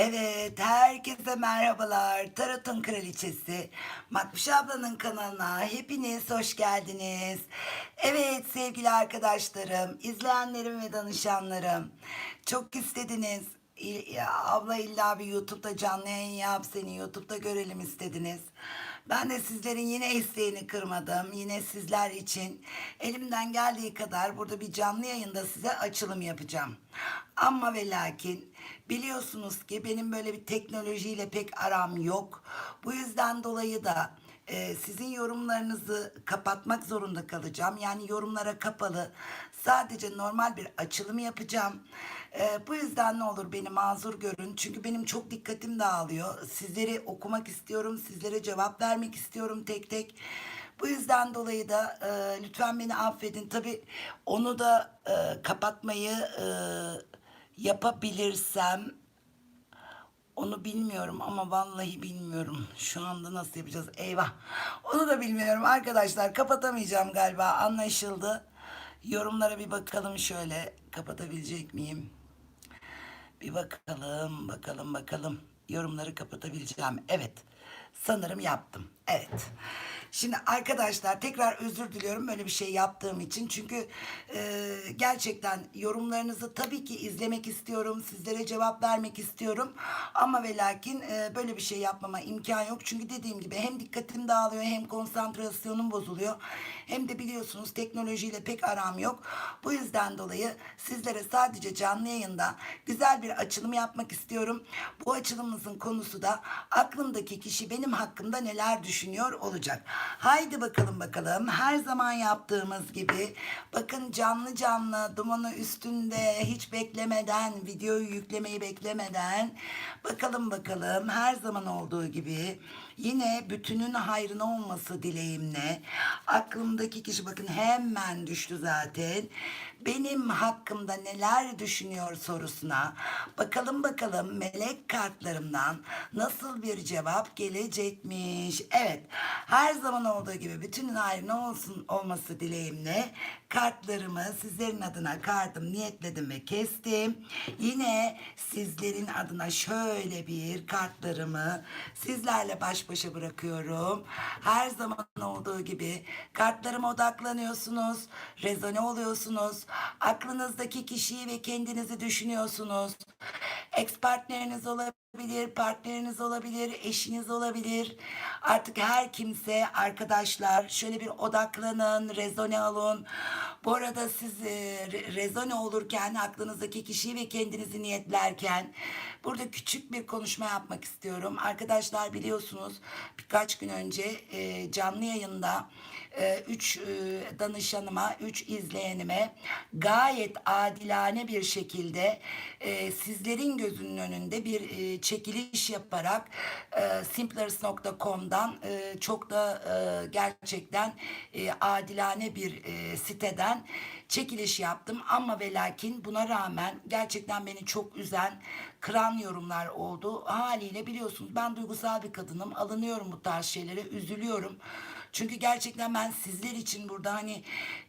Evet, herkese merhabalar. Tarot'un kraliçesi Makbuş ablanın kanalına hepiniz hoş geldiniz. Evet sevgili arkadaşlarım, izleyenlerim ve danışanlarım. Çok istediniz. Abla illa bir YouTube'da canlı yayın yap, seni YouTube'da görelim istediniz. Ben de sizlerin yine isteğini kırmadım. Yine sizler için elimden geldiği kadar burada bir canlı yayında size açılım yapacağım. Ama ve lakin biliyorsunuz ki benim böyle bir teknolojiyle pek aram yok. Bu yüzden dolayı da e, sizin yorumlarınızı kapatmak zorunda kalacağım. Yani yorumlara kapalı sadece normal bir açılım yapacağım. E, bu yüzden ne olur beni mazur görün. Çünkü benim çok dikkatim dağılıyor. Sizleri okumak istiyorum. Sizlere cevap vermek istiyorum tek tek. Bu yüzden dolayı da e, lütfen beni affedin. Tabii onu da e, kapatmayı e, yapabilirsem onu bilmiyorum ama vallahi bilmiyorum. Şu anda nasıl yapacağız? Eyvah. Onu da bilmiyorum arkadaşlar. Kapatamayacağım galiba. Anlaşıldı. Yorumlara bir bakalım şöyle. Kapatabilecek miyim? Bir bakalım, bakalım, bakalım. Yorumları kapatabileceğim. Evet. Sanırım yaptım. Evet. Şimdi arkadaşlar tekrar özür diliyorum böyle bir şey yaptığım için. Çünkü e, gerçekten yorumlarınızı tabii ki izlemek istiyorum. Sizlere cevap vermek istiyorum. Ama ve lakin e, böyle bir şey yapmama imkan yok. Çünkü dediğim gibi hem dikkatim dağılıyor hem konsantrasyonum bozuluyor. Hem de biliyorsunuz teknolojiyle pek aram yok. Bu yüzden dolayı sizlere sadece canlı yayında güzel bir açılım yapmak istiyorum. Bu açılımımızın konusu da aklımdaki kişi benim hakkımda neler düşünüyor olacak. Haydi bakalım bakalım. Her zaman yaptığımız gibi. Bakın canlı canlı dumanı üstünde hiç beklemeden videoyu yüklemeyi beklemeden. Bakalım bakalım. Her zaman olduğu gibi yine bütünün hayrına olması dileğimle aklımdaki kişi bakın hemen düştü zaten benim hakkımda neler düşünüyor sorusuna bakalım bakalım melek kartlarımdan nasıl bir cevap gelecekmiş. Evet her zaman olduğu gibi bütünün hayrına olsun olması dileğimle kartlarımı sizlerin adına kardım niyetledim ve kestim. Yine sizlerin adına şöyle bir kartlarımı sizlerle baş başa bırakıyorum. Her zaman olduğu gibi kartlarıma odaklanıyorsunuz, rezone oluyorsunuz. Aklınızdaki kişiyi ve kendinizi düşünüyorsunuz. Ex partneriniz olabilir, partneriniz olabilir, eşiniz olabilir. Artık her kimse arkadaşlar şöyle bir odaklanın, rezone alın. Bu arada siz e, re- rezone olurken aklınızdaki kişiyi ve kendinizi niyetlerken burada küçük bir konuşma yapmak istiyorum. Arkadaşlar biliyorsunuz birkaç gün önce e, canlı yayında e, üç e, danışanıma, üç izleyenime gayet adilane bir şekilde e, sizlerin gözünün önünde bir e, çekiliş yaparak e, simplers.com'dan e, çok da e, gerçekten e, adilane bir e, siteden çekiliş yaptım ama ve lakin buna rağmen gerçekten beni çok üzen kıran yorumlar oldu. Haliyle biliyorsunuz ben duygusal bir kadınım. Alınıyorum bu tarz şeylere, üzülüyorum. Çünkü gerçekten ben sizler için burada hani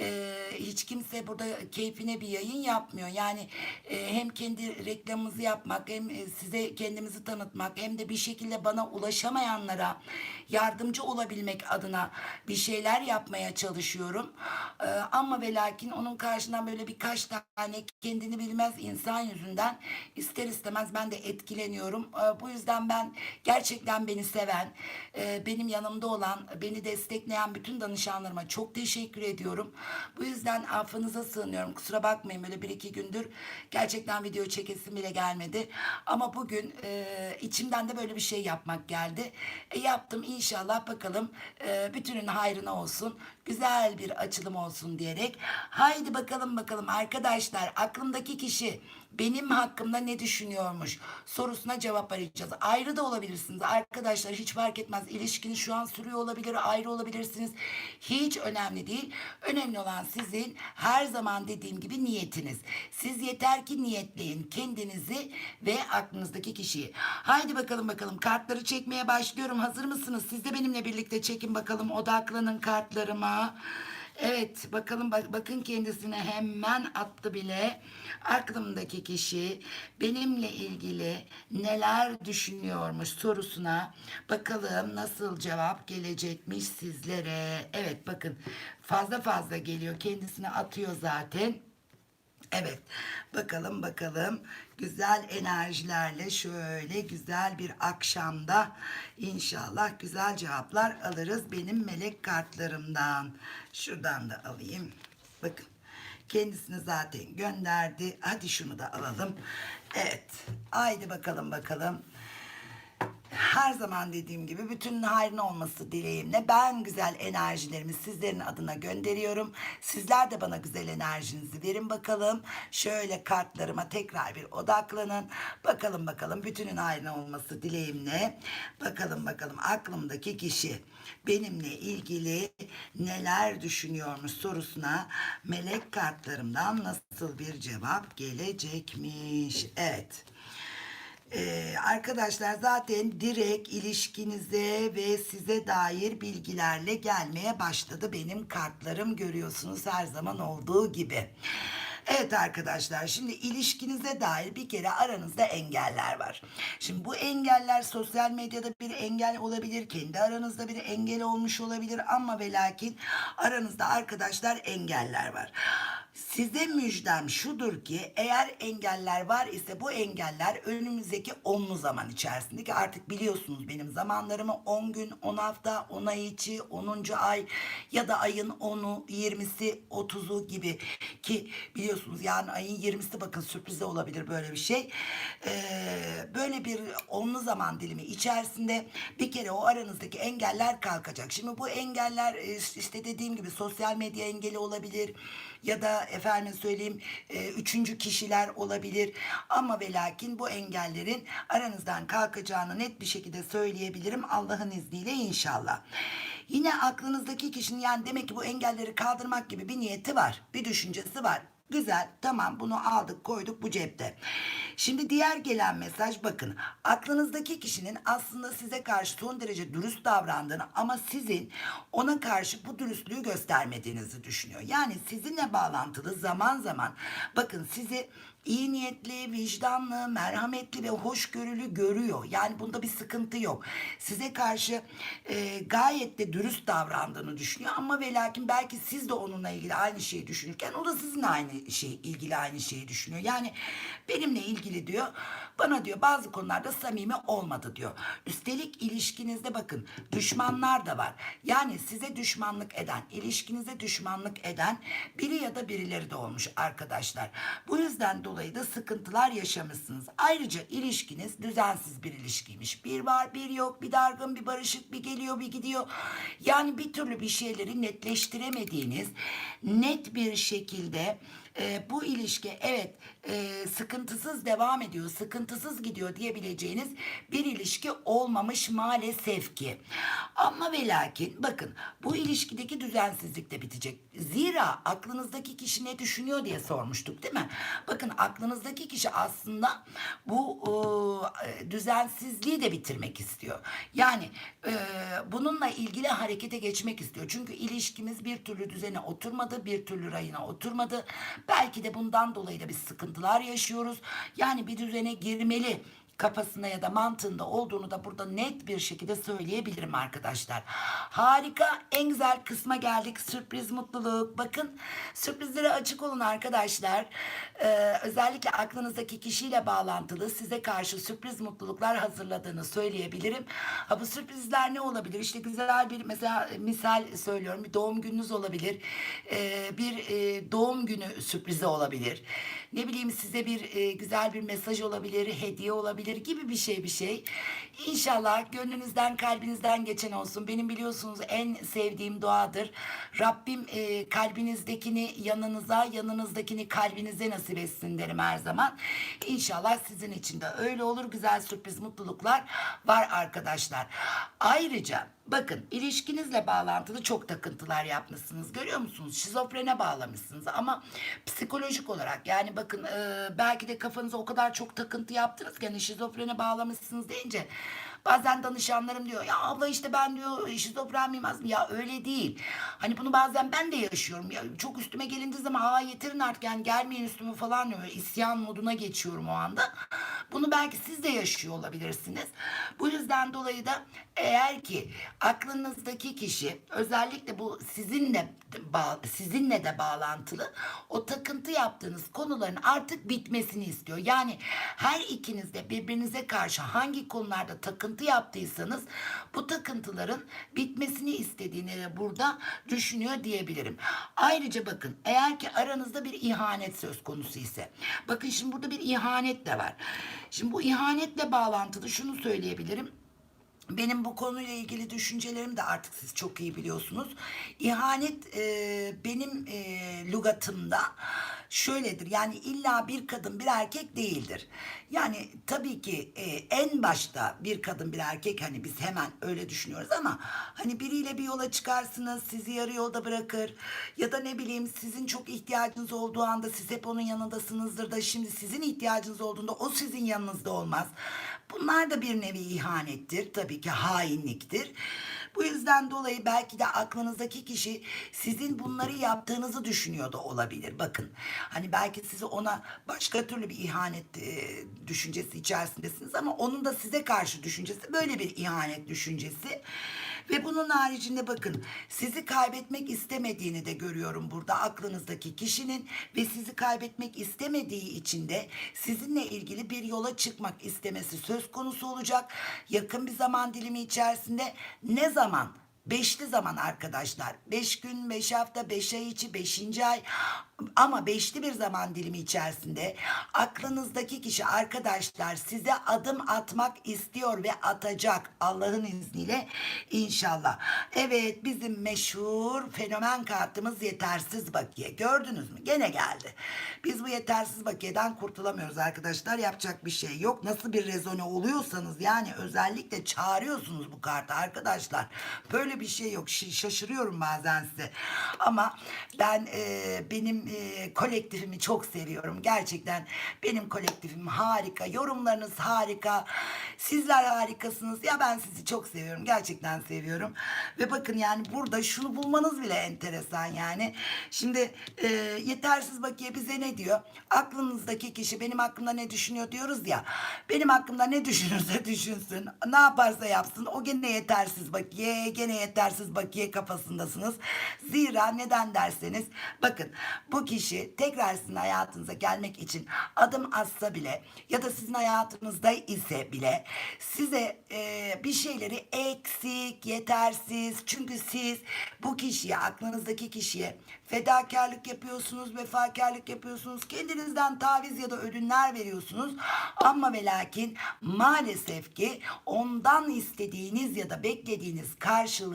e, hiç kimse burada keyfine bir yayın yapmıyor. Yani e, hem kendi reklamımızı yapmak hem e, size kendimizi tanıtmak hem de bir şekilde bana ulaşamayanlara yardımcı olabilmek adına bir şeyler yapmaya çalışıyorum. E, ama ve lakin onun karşından böyle birkaç tane kendini bilmez insan yüzünden ister istemez ben de etkileniyorum. E, bu yüzden ben gerçekten beni seven, e, benim yanımda olan, beni destekleyen bütün danışanlarıma çok teşekkür ediyorum. Bu yüzden affınıza sığınıyorum. Kusura bakmayın böyle bir iki gündür gerçekten video çekesim bile gelmedi. Ama bugün e, içimden de böyle bir şey yapmak geldi. E, yaptım inşallah bakalım e, bütünün hayrına olsun. Güzel bir açılım olsun diyerek. Haydi bakalım bakalım arkadaşlar aklımdaki kişi benim hakkımda ne düşünüyormuş sorusuna cevap arayacağız. Ayrı da olabilirsiniz arkadaşlar hiç fark etmez. İlişkiniz şu an sürüyor olabilir, ayrı olabilirsiniz. Hiç önemli değil. Önemli olan sizin her zaman dediğim gibi niyetiniz. Siz yeter ki niyetleyin kendinizi ve aklınızdaki kişiyi. Haydi bakalım bakalım kartları çekmeye başlıyorum. Hazır mısınız? Siz de benimle birlikte çekin bakalım. Odaklanın kartlarıma. Evet bakalım bak, bakın kendisine hemen attı bile. Aklımdaki kişi benimle ilgili neler düşünüyormuş sorusuna bakalım nasıl cevap gelecekmiş sizlere. Evet bakın fazla fazla geliyor kendisine atıyor zaten. Evet bakalım bakalım güzel enerjilerle şöyle güzel bir akşamda inşallah güzel cevaplar alırız benim melek kartlarımdan. Şuradan da alayım. Bakın kendisini zaten gönderdi. Hadi şunu da alalım. Evet haydi bakalım bakalım her zaman dediğim gibi bütün hayrın olması dileğimle ben güzel enerjilerimi sizlerin adına gönderiyorum. Sizler de bana güzel enerjinizi verin bakalım. Şöyle kartlarıma tekrar bir odaklanın. Bakalım bakalım bütünün hayrın olması dileğimle. Bakalım bakalım aklımdaki kişi benimle ilgili neler düşünüyormuş sorusuna melek kartlarımdan nasıl bir cevap gelecekmiş. Evet. Ee, arkadaşlar zaten direkt ilişkinize ve size dair bilgilerle gelmeye başladı benim kartlarım görüyorsunuz her zaman olduğu gibi. Evet arkadaşlar şimdi ilişkinize dair bir kere aranızda engeller var. Şimdi bu engeller sosyal medyada bir engel olabilir, kendi aranızda bir engel olmuş olabilir ama ve lakin aranızda arkadaşlar engeller var. Size müjdem şudur ki eğer engeller var ise bu engeller önümüzdeki 10'lu zaman içerisinde ki artık biliyorsunuz benim zamanlarımı 10 gün, 10 hafta, 10 ay içi, 10. ay ya da ayın 10'u, 20'si, 30'u gibi ki biliyorsunuz yani ayın 20'si bakın sürprize olabilir böyle bir şey. Ee, böyle bir 10'lu zaman dilimi içerisinde bir kere o aranızdaki engeller kalkacak. Şimdi bu engeller e, işte dediğim gibi sosyal medya engeli olabilir ya da efendim söyleyeyim e, üçüncü kişiler olabilir ama ve lakin bu engellerin aranızdan kalkacağını net bir şekilde söyleyebilirim Allah'ın izniyle inşallah. Yine aklınızdaki kişinin yani demek ki bu engelleri kaldırmak gibi bir niyeti var, bir düşüncesi var. Güzel tamam bunu aldık koyduk bu cepte. Şimdi diğer gelen mesaj bakın aklınızdaki kişinin aslında size karşı son derece dürüst davrandığını ama sizin ona karşı bu dürüstlüğü göstermediğinizi düşünüyor. Yani sizinle bağlantılı zaman zaman bakın sizi iyi niyetli, vicdanlı, merhametli ve hoşgörülü görüyor. Yani bunda bir sıkıntı yok. Size karşı e, gayet de dürüst davrandığını düşünüyor ama ve lakin belki siz de onunla ilgili aynı şeyi düşünürken o da sizin aynı şey ilgili aynı şeyi düşünüyor. Yani benimle ilgili diyor bana diyor bazı konularda samimi olmadı diyor. Üstelik ilişkinizde bakın düşmanlar da var. Yani size düşmanlık eden, ilişkinize düşmanlık eden biri ya da birileri de olmuş arkadaşlar. Bu yüzden dolayı da sıkıntılar yaşamışsınız. Ayrıca ilişkiniz düzensiz bir ilişkiymiş. Bir var bir yok, bir dargın, bir barışık, bir geliyor, bir gidiyor. Yani bir türlü bir şeyleri netleştiremediğiniz, net bir şekilde e, bu ilişki evet e, sıkıntısız devam ediyor, sıkıntısız gidiyor diyebileceğiniz bir ilişki olmamış maalesef ki. Ama ve lakin bakın bu ilişkideki düzensizlik de bitecek. Zira aklınızdaki kişi ne düşünüyor diye sormuştuk değil mi? Bakın aklınızdaki kişi aslında bu e, düzensizliği de bitirmek istiyor. Yani e, bununla ilgili harekete geçmek istiyor. Çünkü ilişkimiz bir türlü düzene oturmadı, bir türlü rayına oturmadı. Belki de bundan dolayı da biz sıkıntılar yaşıyoruz. Yani bir düzene girmeli kafasında ya da mantığında olduğunu da burada net bir şekilde söyleyebilirim arkadaşlar. Harika en güzel kısma geldik. Sürpriz mutluluk. Bakın sürprizlere açık olun arkadaşlar. Ee, özellikle aklınızdaki kişiyle bağlantılı size karşı sürpriz mutluluklar hazırladığını söyleyebilirim. Ha bu sürprizler ne olabilir? İşte güzel bir mesela misal söylüyorum bir doğum gününüz olabilir. Ee, bir e, doğum günü sürprizi olabilir. Ne bileyim size bir e, güzel bir mesaj olabilir, hediye olabilir gibi bir şey bir şey. İnşallah gönlünüzden kalbinizden geçen olsun. Benim biliyorsunuz en sevdiğim duadır. Rabbim e, kalbinizdekini yanınıza, yanınızdakini kalbinize nasip etsin derim her zaman. İnşallah sizin için de öyle olur. Güzel sürpriz mutluluklar var arkadaşlar. Ayrıca Bakın ilişkinizle bağlantılı çok takıntılar yapmışsınız. Görüyor musunuz? Şizofrene bağlamışsınız ama psikolojik olarak yani bakın e, belki de kafanıza o kadar çok takıntı yaptınız ki hani şizofrene bağlamışsınız deyince bazen danışanlarım diyor ya abla işte ben diyor şizofren miyim aslında ya öyle değil. Hani bunu bazen ben de yaşıyorum. Ya çok üstüme gelindiği zaman aa yeterin artık yani gelmeyin üstüme falan diyor. İsyan moduna geçiyorum o anda. Bunu belki siz de yaşıyor olabilirsiniz. Bu yüzden dolayı da eğer ki aklınızdaki kişi özellikle bu sizinle sizinle de bağlantılı o takıntı yaptığınız konuların artık bitmesini istiyor. Yani her ikiniz de birbirinize karşı hangi konularda takıntı yaptıysanız bu takıntıların bitmesini istediğini burada düşünüyor diyebilirim. Ayrıca bakın eğer ki aranızda bir ihanet söz konusu ise bakın şimdi burada bir ihanet de var. Şimdi bu ihanetle bağlantılı şunu söyleyebilirim. Benim bu konuyla ilgili düşüncelerim de artık siz çok iyi biliyorsunuz. İhanet e, benim e, lügatımda şöyledir. Yani illa bir kadın bir erkek değildir. Yani tabii ki e, en başta bir kadın bir erkek hani biz hemen öyle düşünüyoruz ama hani biriyle bir yola çıkarsınız sizi yarı yolda bırakır ya da ne bileyim sizin çok ihtiyacınız olduğu anda siz hep onun yanındasınızdır da şimdi sizin ihtiyacınız olduğunda o sizin yanınızda olmaz. Bunlar da bir nevi ihanettir. Tabii ki hainliktir. Bu yüzden dolayı belki de aklınızdaki kişi sizin bunları yaptığınızı düşünüyor da olabilir. Bakın hani belki sizi ona başka türlü bir ihanet e, düşüncesi içerisindesiniz ama onun da size karşı düşüncesi böyle bir ihanet düşüncesi. Ve bunun haricinde bakın sizi kaybetmek istemediğini de görüyorum burada aklınızdaki kişinin ve sizi kaybetmek istemediği için de sizinle ilgili bir yola çıkmak istemesi söz konusu olacak. Yakın bir zaman dilimi içerisinde ne zaman? Beşli zaman arkadaşlar. Beş gün, beş hafta, beş ay içi, beşinci ay ama beşli bir zaman dilimi içerisinde aklınızdaki kişi arkadaşlar size adım atmak istiyor ve atacak Allah'ın izniyle inşallah. Evet bizim meşhur fenomen kartımız yetersiz bakiye. Gördünüz mü? Gene geldi. Biz bu yetersiz bakiyeden kurtulamıyoruz arkadaşlar. Yapacak bir şey yok. Nasıl bir rezone oluyorsanız yani özellikle çağırıyorsunuz bu kartı arkadaşlar. Böyle bir şey yok. Şaşırıyorum bazen size. Ama ben e, benim e, kolektifimi çok seviyorum. Gerçekten benim kolektifim harika. Yorumlarınız harika. Sizler harikasınız. Ya ben sizi çok seviyorum. Gerçekten seviyorum. Ve bakın yani burada şunu bulmanız bile enteresan yani. Şimdi e, yetersiz bakiye bize ne diyor? Aklınızdaki kişi benim hakkımda ne düşünüyor diyoruz ya. Benim hakkımda ne düşünürse düşünsün. Ne yaparsa yapsın. O gene yetersiz bakiye, gene yetersiz bakiye kafasındasınız. Zira neden derseniz bakın bu kişi tekrar sizin hayatınıza gelmek için adım atsa bile ya da sizin hayatınızda ise bile size e, bir şeyleri eksik, yetersiz. Çünkü siz bu kişiye, aklınızdaki kişiye fedakarlık yapıyorsunuz, vefakarlık yapıyorsunuz, kendinizden taviz ya da ödünler veriyorsunuz. Ama ve lakin maalesef ki ondan istediğiniz ya da beklediğiniz karşılığı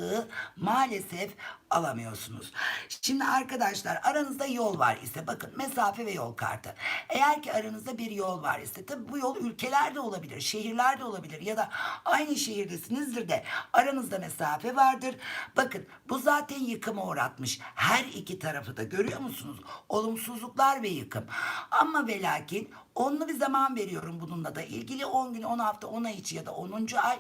maalesef alamıyorsunuz. Şimdi arkadaşlar aranızda yol var ise bakın mesafe ve yol kartı. Eğer ki aranızda bir yol var ise tabi bu yol ülkelerde olabilir, şehirlerde olabilir ya da aynı şehirdesinizdir de aranızda mesafe vardır. Bakın bu zaten yıkıma uğratmış. Her iki tarafı da görüyor musunuz? Olumsuzluklar ve yıkım. Ama ve lakin onlu bir zaman veriyorum bununla da ilgili 10 gün, 10 hafta, 10 ay içi ya da 10. ay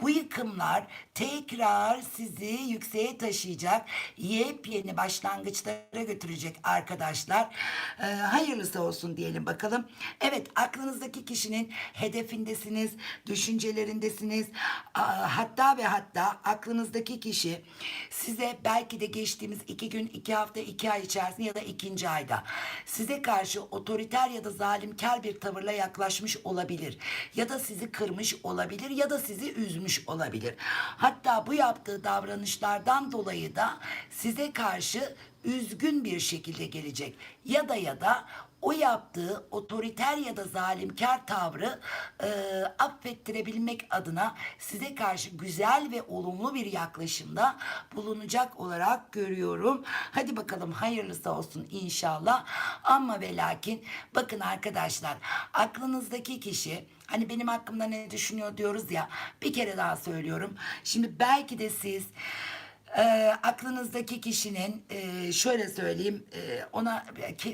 bu yıkımlar tekrar sizi yükseğe taşıyacak, yepyeni başlangıçlara götürecek arkadaşlar. Ee, hayırlısı olsun diyelim bakalım. Evet aklınızdaki kişinin hedefindesiniz, düşüncelerindesiniz. Aa, hatta ve hatta aklınızdaki kişi size belki de geçtiğimiz iki gün, iki hafta, iki ay içerisinde ya da ikinci ayda size karşı otoriter ya da zalimkar bir tavırla yaklaşmış olabilir. Ya da sizi kırmış olabilir ya da sizi üzmüş olabilir. Hatta bu yaptığı davranışlardan dolayı da size karşı üzgün bir şekilde gelecek. Ya da ya da o yaptığı otoriter ya da zalimkar tavrı e, affettirebilmek adına size karşı güzel ve olumlu bir yaklaşımda bulunacak olarak görüyorum. Hadi bakalım hayırlısı olsun inşallah. Ama ve lakin bakın arkadaşlar aklınızdaki kişi hani benim hakkımda ne düşünüyor diyoruz ya bir kere daha söylüyorum. Şimdi belki de siz e, aklınızdaki kişinin e, şöyle söyleyeyim e, ona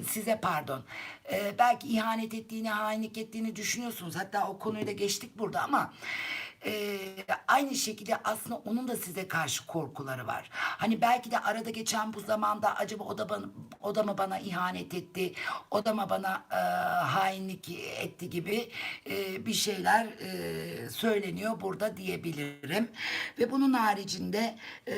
size pardon e, belki ihanet ettiğini hainlik ettiğini düşünüyorsunuz. Hatta o konuyu da geçtik burada ama e, aynı şekilde aslında onun da size karşı korkuları var. Hani belki de arada geçen bu zamanda acaba o da bana, o da mı bana ihanet etti, o da mı bana e, hainlik etti gibi e, bir şeyler e, söyleniyor burada diyebilirim. Ve bunun haricinde e,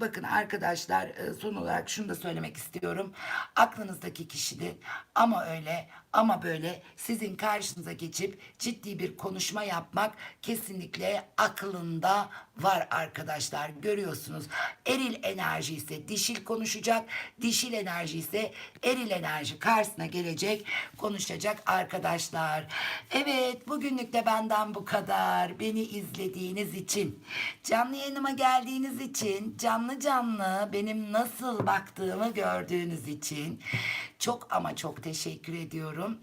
bakın arkadaşlar e, son olarak şunu da söylemek istiyorum. Aklınızdaki kişinin ama öyle ama böyle sizin karşınıza geçip ciddi bir konuşma yapmak kesinlikle aklında var arkadaşlar. Görüyorsunuz. Eril enerji ise dişil konuşacak. Dişil enerji ise eril enerji karşısına gelecek, konuşacak arkadaşlar. Evet, bugünlük de benden bu kadar. Beni izlediğiniz için, canlı yayınıma geldiğiniz için, canlı canlı benim nasıl baktığımı gördüğünüz için çok ama çok teşekkür ediyorum.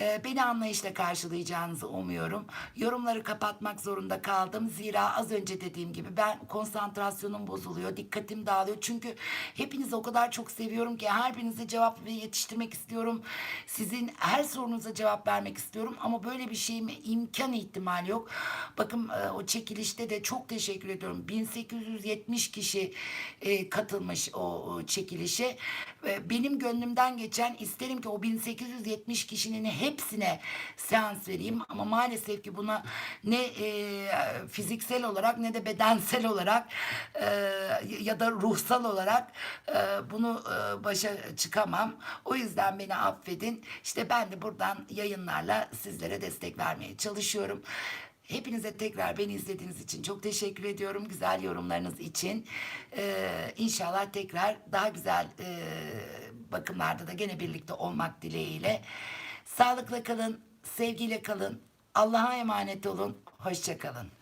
Ee, beni anlayışla karşılayacağınızı umuyorum. Yorumları kapatmak zorunda kaldım. Zira az önce dediğim gibi ben konsantrasyonum bozuluyor, dikkatim dağılıyor. Çünkü hepinizi o kadar çok seviyorum ki her birinize cevap ve yetiştirmek istiyorum. Sizin her sorunuza cevap vermek istiyorum ama böyle bir şeyime imkan ihtimal yok. Bakın e, o çekilişte de çok teşekkür ediyorum. 1870 kişi e, katılmış o, çekilişe. Benim gönlümden geçen isterim ki o 1870 kişinin hepsine seans vereyim ama maalesef ki buna ne e, fiziksel olarak ne de bedensel olarak e, ya da ruhsal olarak e, bunu e, başa çıkamam. O yüzden beni affedin. İşte ben de buradan yayınlarla sizlere destek vermeye çalışıyorum. Hepinize tekrar beni izlediğiniz için çok teşekkür ediyorum. Güzel yorumlarınız için. Ee, inşallah tekrar daha güzel e, bakımlarda da gene birlikte olmak dileğiyle. Sağlıkla kalın, sevgiyle kalın. Allah'a emanet olun. Hoşça kalın.